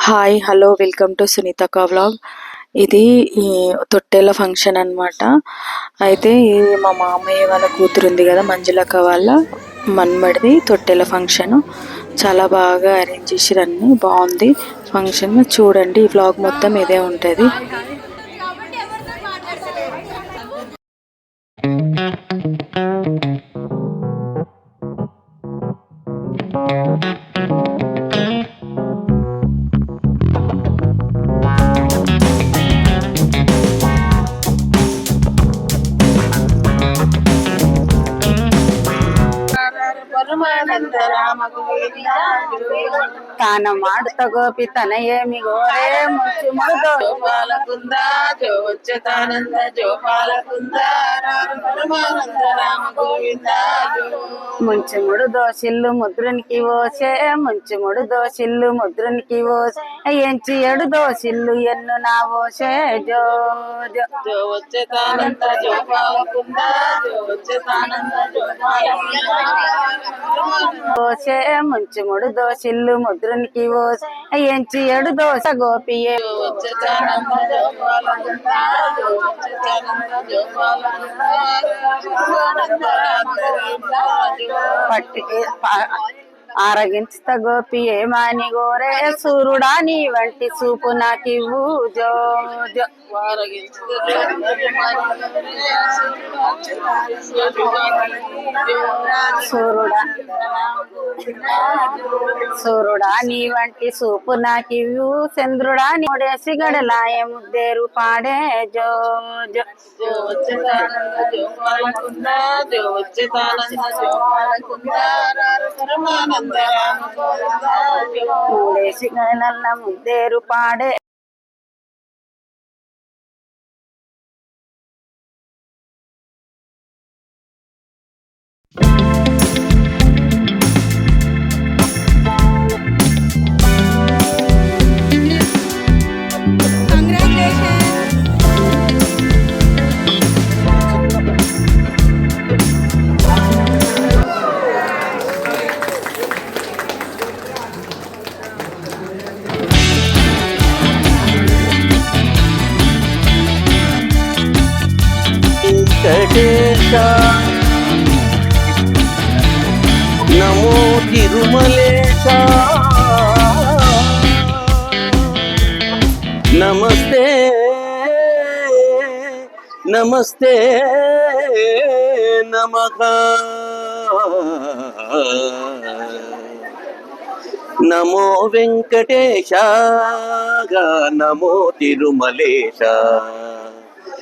Hi hello welcome to సునీతక్క vlog ఇది తొట్టెల ఫంక్షన్ అనమాట అయితే ఇది మా మామయ్య వాళ్ళ కూతురు ఉంది కదా మంజులక్క వాళ్ళ మన్మడిది తొట్టెల ఫంక్షన్ చాలా బాగా అరేంజ్ చేసిరన్నీ బాగుంది ఫంక్షన్ చూడండి ఈ వ్లాగ్ మొత్తం ఇదే ఉంటుంది. Thank you. ತಾನ ಮಾಡುತ್ತ ಗೋಪಿ ತನಯೇಮಿ ಗೋರೆ ಮುಚ್ಚಿ ಮುರಿದು ಜೋಪಾಲ ಕುಂದ ಜೋ ಅಚ್ಯುತಾನಂದ ಜೋಪಾಲ ಕುಂದ ರಾಮ ಪರಮಾನಂದ ರಾಮ ಗೋವಿಂದ ಜೋ ముంచి ముడు దోషిల్లు ముద్రునికి ఓసే ముంచి ముడు దోషిల్లు ముద్రునికి ఓసే ఎంచి ఎడు దోషిల్లు ఎన్ను నా ఓసే జో జో జో అచ్యుతానంద జోపాల కుంద జో అచ్యుతానంద జోపాల కుంద ఓసే ముంచి ముడు దోషిల్లు ముద్రునికి ఓసే ఎంచి ఎడు దోస గోపియే జో ఆరగించుత గోపి ఏమాని గోరే సూరుడా నీ వంటి చూపు నాకివ్వు జో జో సూర్యుడా సూర్యుడా నీ వంటి సూపు నాకివ్వు. చంద్రుడా నీడే సిగడలాయ ముద్దేరు పాడే జో జో. మూడేసి గడలల్ల ముద్దేరు పాడే వెంకటేశ నమో తిరుమలేశ. నమస్తే. నమస్తే. నమ. నమో వెంకటేశ నమో తిరుమలేశ.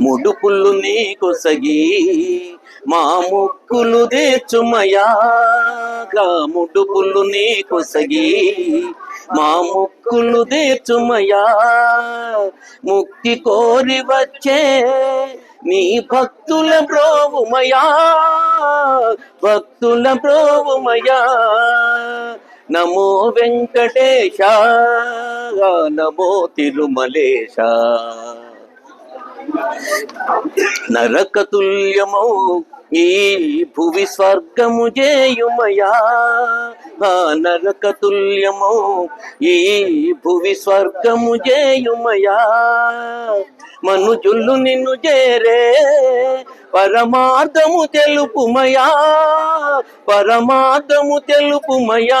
ముడుపులు నీకు సగి మా ముక్కులు దేచుమయాగా ముడుపులు నీకు సగి మా ముక్కులు దేచుమయా ముక్తి కోరి వచ్చే నీ భక్తుల ప్రోవుమయా. భక్తుల ప్రోవుమయా. నమో వెంకటేశ నమో తిరుమలేశ. నరకతుల్యమౌ ఈ భువి స్వర్గము జేయుమయా ఆ నరక తుల్యము ఈ భువి స్వర్గము జేయుమయా మనుజులు నిన్ను చేరే పరమార్థము తెలుపుమయా? పరమార్థము తెలుపుమయా?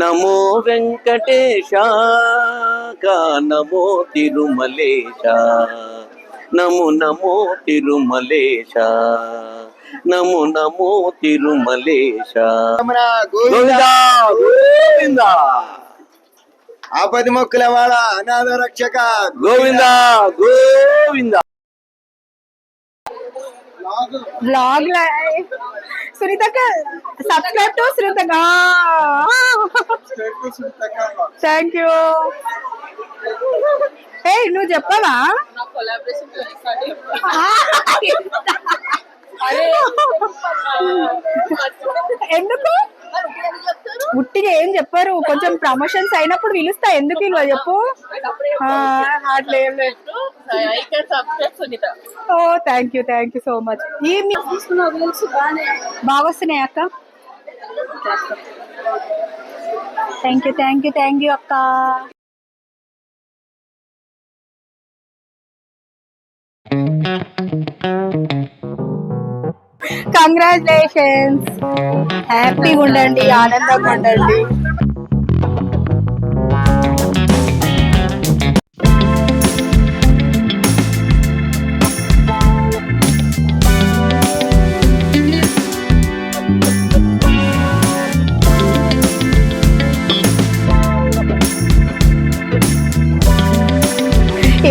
నమో వెంకటేశ నమో తిరుమలేశ. నమో నమో తిరుమలేశ నమో నమో తిరుమలేశ. గోవింద. గోవింద ఆపది మొక్కుల వాడ అనాథ రక్షక గోవింద గోవింద. బ్లాగ్ సునీతక్క సబ్స్క్రైబ్ టు సునీతక్క. థ్యాంక్ యూ ఏ నువ్వు చెప్పవా ఎందుకు? ఉట్టిగా ఏం చెప్పారు? కొంచెం ప్రమోషన్స్ అయినప్పుడు పిలుస్తా. ఎందుకు ఇలా చెప్పు? ఓ thank you thank you so much బాగా వస్తున్నాయి అక్క? Thank you thank you thank you అక్క. కంగ్రాచులేషన్స్ హ్యాపీగా ఉండండి ఆనందంగా ఉండండి.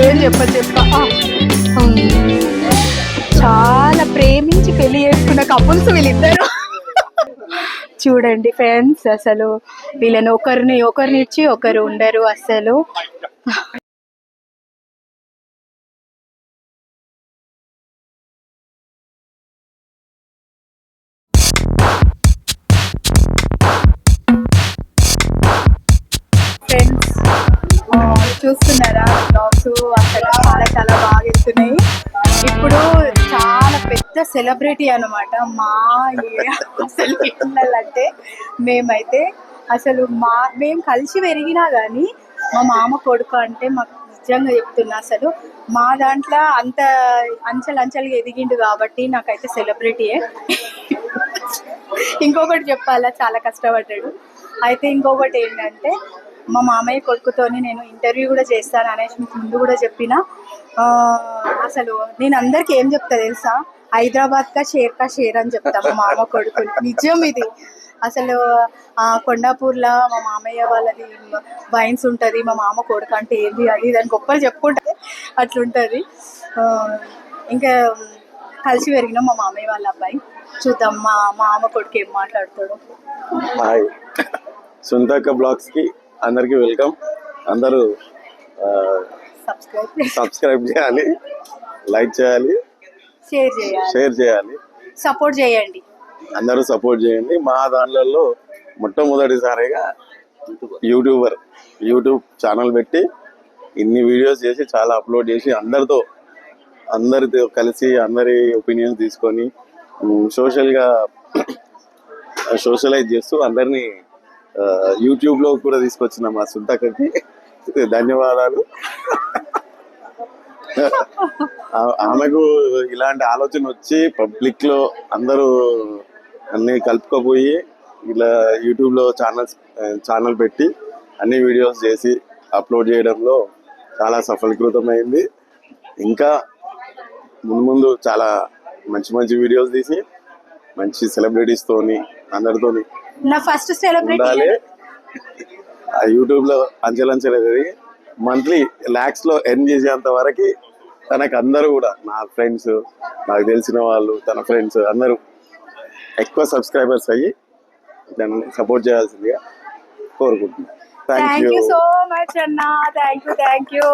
ఏం చెప్ప చెప్ప? చాలా ప్రేమించి పెళ్ళి చేసుకున్న కపుల్స్ వీళ్ళిద్దరు. చూడండి ఫ్రెండ్స్ అసలు వీళ్ళని ఒకరిని ఒకరిని ఇచ్చి ఒకరు ఉండరు అసలు. ఫ్రెండ్స్ చూస్తున్నారా? బ్లాగ్స్ అసలు చాలా చాలా బాగా వెళ్తున్నాయి. ఇప్పుడు పెద్ద సెలబ్రిటీ అనమాట మా ఏ- అసలు పిల్లలంటే మేమైతే అసలు మా మేము కలిసి పెరిగినా కానీ మా మామ కొడుకు అంటే మాకు నిజంగా చెప్తున్నా అసలు మా దాంట్లో అంత అంచెలంచెలుగా ఎదిగిండు కాబట్టి నాకైతే సెలబ్రిటీయే ఇంకొకటి చెప్పాలా? చాలా కష్టపడ్డాడు. అయితే ఇంకొకటి ఏంటంటే మా మామయ్య కొడుకుతోని నేను ఇంటర్వ్యూ కూడా చేస్తాను అనేసి మీకు ముందు కూడా చెప్పిన. అసలు నేను అందరికి ఏం చెప్తా తెలుసా? హైదరాబాద్ కా షేర్ కా షేర్ అని చెప్తా మా మామ కొడుకుని. నిజం ఇది. అసలు కొండాపూర్లో మా మామయ్య వాళ్ళది వైన్స్ ఉంటుంది మా మామ కొడుకు అంటే ఏంది అది దాని గొప్పలు చెప్పుకుంటుంది అట్లుంటుంది. ఇంకా కలిసి పెరిగిన మా మామయ్య వాళ్ళ అబ్బాయి. చూద్దాం మా మామ కొడుకు ఏం మాట్లాడతాడు. హాయ్. బ్లాగ్స్కి అందరికి వెల్కమ్. అందరూ సబ్స్క్రైబ్ సబ్స్క్రైబ్ చేయాలి లైక్ చేయాలి. షేర్ చేయాలి. షేర్ చేయాలి. సపోర్ట్ చేయండి. అందరూ సపోర్ట్ చేయండి. మా దాంట్లో మొట్టమొదటిసారిగా యూట్యూబర్ యూట్యూబ్ ఛానల్ పెట్టి ఇన్ని వీడియోస్ చేసి చాలా అప్లోడ్ చేసి అందరితో అందరితో కలిసి అందరి ఒపీనియన్స్ తీసుకొని సోషల్గా సోషలైజ్ చేస్తూ అందరినీ యూట్యూబ్లో కూడా తీసుకొచ్చిన మా సుంతక్కకి ధన్యవాదాలు. ఆమెకు ఇలాంటి ఆలోచన వచ్చి పబ్లిక్లో అందరూ అన్ని కలుపుకోపోయి ఇలా యూట్యూబ్లో ఛానల్స్ ఛానల్ పెట్టి అన్ని వీడియోస్ చేసి అప్లోడ్ చేయడంలో చాలా సఫలీకృతమైంది. ఇంకా ముందు ముందు చాలా మంచి మంచి వీడియోస్ తీసి మంచి సెలబ్రిటీస్ తోని అందరితోని నా ఫస్ట్ సెలబ్రిటీ యూట్యూబ్లో అంచెలంచెలు ఎదిగి మంత్లీ లాక్స్లో ఎర్న్ చేసేంత వరకు తనకు అందరూ కూడా నా ఫ్రెండ్స్ నాకు తెలిసిన వాళ్ళు తన ఫ్రెండ్స్ అందరూ ఎక్కువ సబ్స్క్రైబర్స్ అయ్యి దాన్ని సపోర్ట్ చేయాల్సిందిగా కోరుకుంటున్నాను thank you you so much అన్న. థ్యాంక్ యూ థ్యాంక్ యూ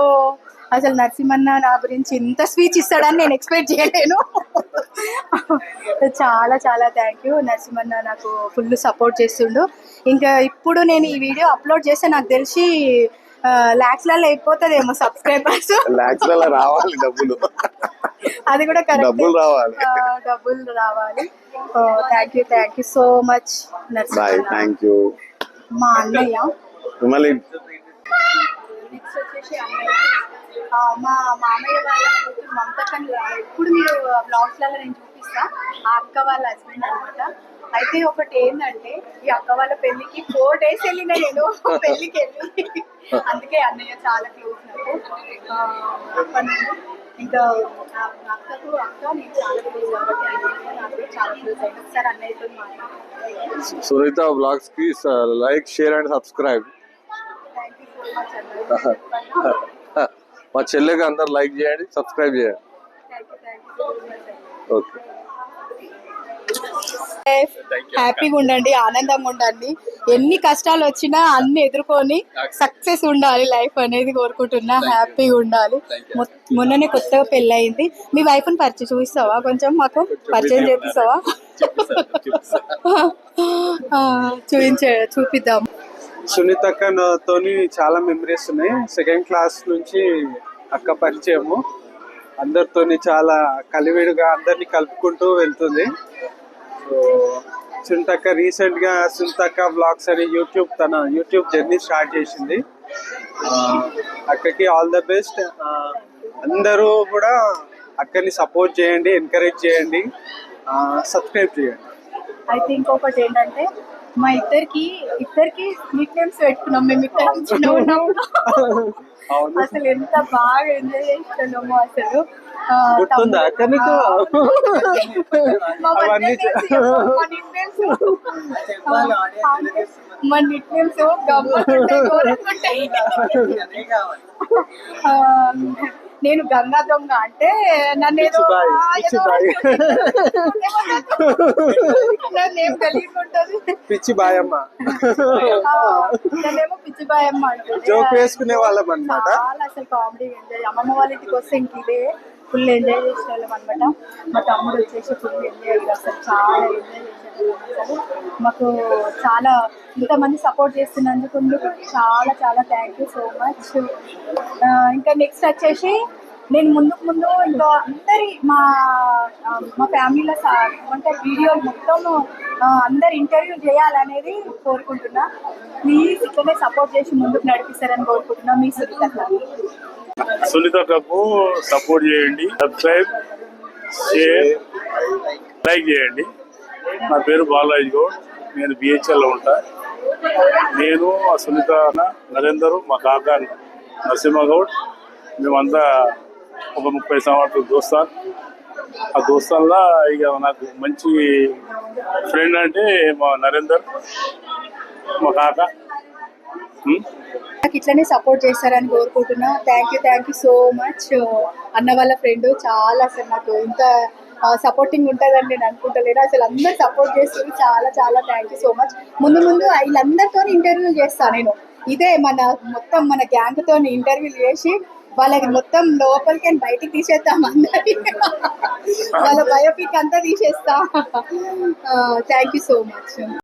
అసలు నరసింహన్న నా గురించి ఇంత స్పీచ్ ఇస్తాడని నేను ఎక్స్పెక్ట్ చేయలేను. చాలా చాలా థ్యాంక్ యూ నరసింహన్న నాకు ఫుల్ సపోర్ట్ చేస్తుండు. ఇంకా ఇప్పుడు నేను ఈ వీడియో అప్లోడ్ చేస్తే నాకు తెలిసి ల్యాక్స్లలో అయిపోతుందేమో సబ్స్క్రైబర్స్. లాక్స్లలో రావాలి డబ్బులు. అది కూడా కరెక్ట్. డబ్బులు రావాలి. డబ్బులు రావాలి. Thank you thank you so much thank you మా అన్నయ్య. మళ్ళీ నెక్స్ట్ వచ్చేసి మా మామయ్య వాళ్ళ కూతురు మమతకని ఎప్పుడు మీరు బ్లాగ్స్లలో నేను చూపిస్తా. ఆ అక్క వాళ్ళ హస్బెండ్ అన్నమాట. అయితే ఒకటి ఏంటంటే ఈ అక్క వాళ్ళ పెళ్ళికి ఫోర్ డేస్ వెళ్ళిన నేను. పెళ్ళికి వెళ్ళి. అందుకే అన్నయ్య చాలా క్లోజ్ నాకు. ఆ, అప్పటి నుండి ఇంకా ఆ అక్కకు అక్క నేను చాలా క్లోజ్ కాబట్టి అన్నయ్య నాకు చాలా క్లోజ్ అయ్యింది ఒకసారి అన్నయ్యతో మాట్లాడాను Sunitha బ్లాగ్స్కి like share and subscribe thank you so much అన్నయ్య. మా చెల్లెకి అందరు లైక్ చేయండి సబ్స్క్రైబ్ చేయండి. Thank you thank you so much అన్నయ్య. ఓకే హ్యాపీగా ఉండండి ఆనందంగా ఉండండి. ఎన్ని కష్టాలు వచ్చినా అన్ని ఎదుర్కొని సక్సెస్ ఉండాలి లైఫ్ అనేది కోరుకుంటున్నా. హ్యాపీగా ఉండాలి. మొన్ననే కొత్తగా పెళ్ళయింది. మీ వైఫ్ని పరిచయం చూపిస్తావా? కొంచెం మాకు పరిచయం చేపిస్తావా? చూపించే చూపిద్దాం. సునీత అక్క తోని చాలా మెమరీస్ ఉన్నాయి. సెకండ్ క్లాస్ నుంచి అక్క పరిచయము. అందరితోని చాలా కలివిడిగా అందరినీ కలుపుకుంటూ వెళ్తుంది. సో సుంతక్క రీసెంట్గా సుంతక్క బ్లాగ్స్ అని యూట్యూబ్ తన యూట్యూబ్ జర్నీ స్టార్ట్ చేసింది. అక్కడికి అక్కకి ఆల్ ద బెస్ట్. అందరూ కూడా అక్కని సపోర్ట్ చేయండి ఎంకరేజ్ చేయండి. సబ్స్క్రైబ్ చేయండి. అయితే ఇంకొకటి ఏంటంటే మా ఇద్దరికి ఇద్దరికి నిక్ నేమ్స్ పెట్టుకున్నాం. మేము ఇద్దరం చిన్న ఉన్నప్పుడు. అసలు ఎంత బాగా ఎంజాయ్ చేస్తున్నామో అసలు. గుర్తుందా? నీకు? మా నిక్ నేమ్స్ నేను గంగా దొంగ అంటే నన్ను ఏదో. నన్ను తెలియకుంటది. పిచ్చి బాయమ్మ నేనేమో పిచ్చిబాయమ్మ అంటుంది. జోక్ వేసుకునే వాళ్ళం అన్నమాట. చాలా అసలు కామెడీ ఎంజాయ్ అమ్మమ్మ వాళ్ళ ఇంటికి వస్తే ఇంక ఇదే. ఫుల్ ఎంజాయ్ చేసేవాళ్ళం అనమాట మా తమ్ముడు వచ్చేసి ఫుల్ ఎంజాయ్ అసలు చాలా ఎంజాయ్ చేసేవాళ్ళం అసలు మాకు చాలా ఇంతమంది సపోర్ట్ చేస్తున్నందుకు చాలా చాలా థ్యాంక్ యూ సో మచ్ ఇంకా నెక్స్ట్ వచ్చేసి నేను ముందుకు ముందు ఇంకా అందరి మా మా ఫ్యామిలీలో సా- అంటే వీడియోలు మొత్తం అందరు ఇంటర్వ్యూ చేయాలనేది కోరుకుంటున్నా. ప్లీజ్ ఇట్లనే సపోర్ట్ చేసి ముందుకు నడిపిస్తారని కోరుకుంటున్నా. మీ సునీత సునీతకు సపోర్ట్ చేయండి సబ్స్క్రైబ్ షేర్ లైక్ చేయండి. నా పేరు బాలాజీ గౌడ్ నేను బిహెచ్ఎల్లో ఉంటా. నేను ఆ సునీత నరేందర్ మా కాకా నరసింహగౌడ్ మేమంతా ఒక ముప్పై సంవత్సరాలు దోస్తాను. ఆ దోస్తాన్లా ఇక నాకు మంచి ఫ్రెండ్ అంటే మా నరేందర్ మా కాకా. నాకు ఇట్లనే సపోర్ట్ చేస్తారని కోరుకుంటున్నా. Thank you thank you so much అన్న వాళ్ళ ఫ్రెండ్ చాలా అసలు నాకు ఇంత సపోర్టింగ్ ఉంటుందని నేను అనుకుంటలేను. అసలు అందరు సపోర్ట్ చేస్తుంది చాలా చాలా థ్యాంక్ యూ సో మచ్ ముందు ముందు వీళ్ళందరితో ఇంటర్వ్యూ చేస్తాను నేను. ఇదే మన మొత్తం మన గ్యాంగ్తో ఇంటర్వ్యూ చేసి వాళ్ళకి మొత్తం లోపలికి అని బయటికి తీసేస్తాం అందరి వాళ్ళ బయోపిక్ అంతా తీసేస్తా. Thank you so much